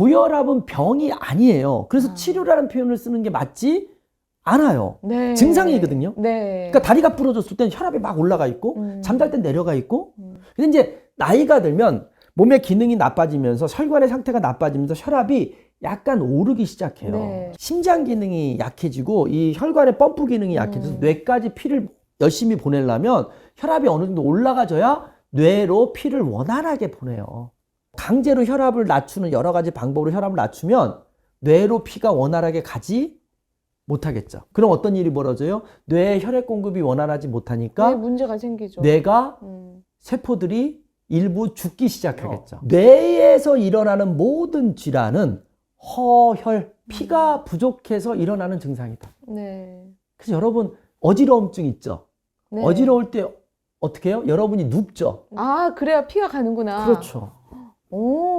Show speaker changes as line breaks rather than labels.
고혈압은 병이 아니에요. 그래서
아.
치료라는 표현을 쓰는 게 맞지 않아요.
네.
증상이거든요.
네.
그러니까 다리가 부러졌을 때는 혈압이 막 올라가 있고
음.
잠잘 땐 내려가 있고
음.
근데 이제 나이가 들면 몸의 기능이 나빠지면서 혈관의 상태가 나빠지면서 혈압이 약간 오르기 시작해요.
네.
심장 기능이 약해지고 이 혈관의 펌프 기능이 약해져서
음.
뇌까지 피를 열심히 보내려면 혈압이 어느 정도 올라가져야 뇌로 피를 원활하게 보내요. 강제로 혈압을 낮추는 여러 가지 방법으로 혈압을 낮추면 뇌로 피가 원활하게 가지 못하겠죠. 그럼 어떤 일이 벌어져요? 뇌에 혈액 공급이 원활하지
네,
못하니까
문제가 생기죠.
뇌가
음.
세포들이 일부 죽기 시작하겠죠. 뇌에서 일어나는 모든 질환은 허혈, 피가 부족해서 일어나는 증상이다.
네.
그래서 여러분 어지러움증 있죠?
네.
어지러울 때 어떻게 해요? 여러분이 눕죠.
아, 그래야 피가 가는구나.
그렇죠.
오.